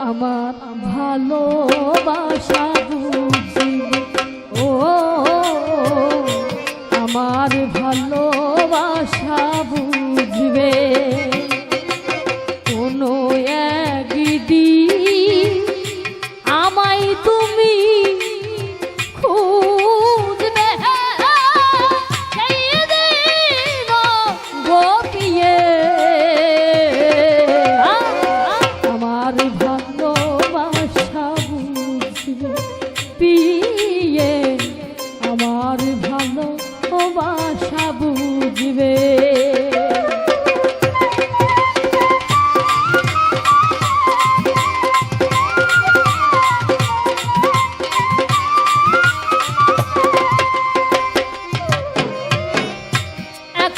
আমার ভালোবাসা বুঝি ও আমার ভালো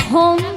home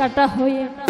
कटा हुए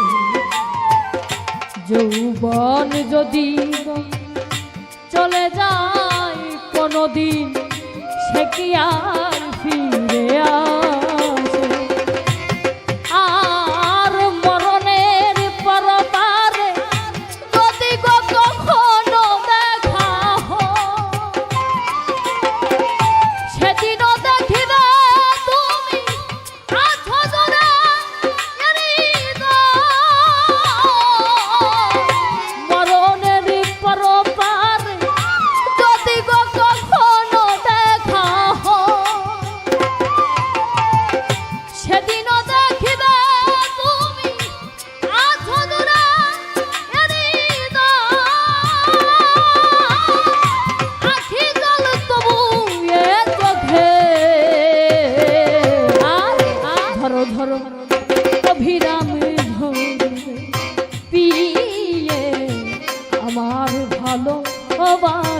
যৌবন যদি চলে যায় কোনদিন সে কি আর অভিরাম ধরে পিয়ে আমার ভালো বা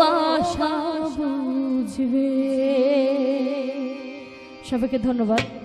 বাসা বুঝবে। সবাইকে ধন্যবাদ।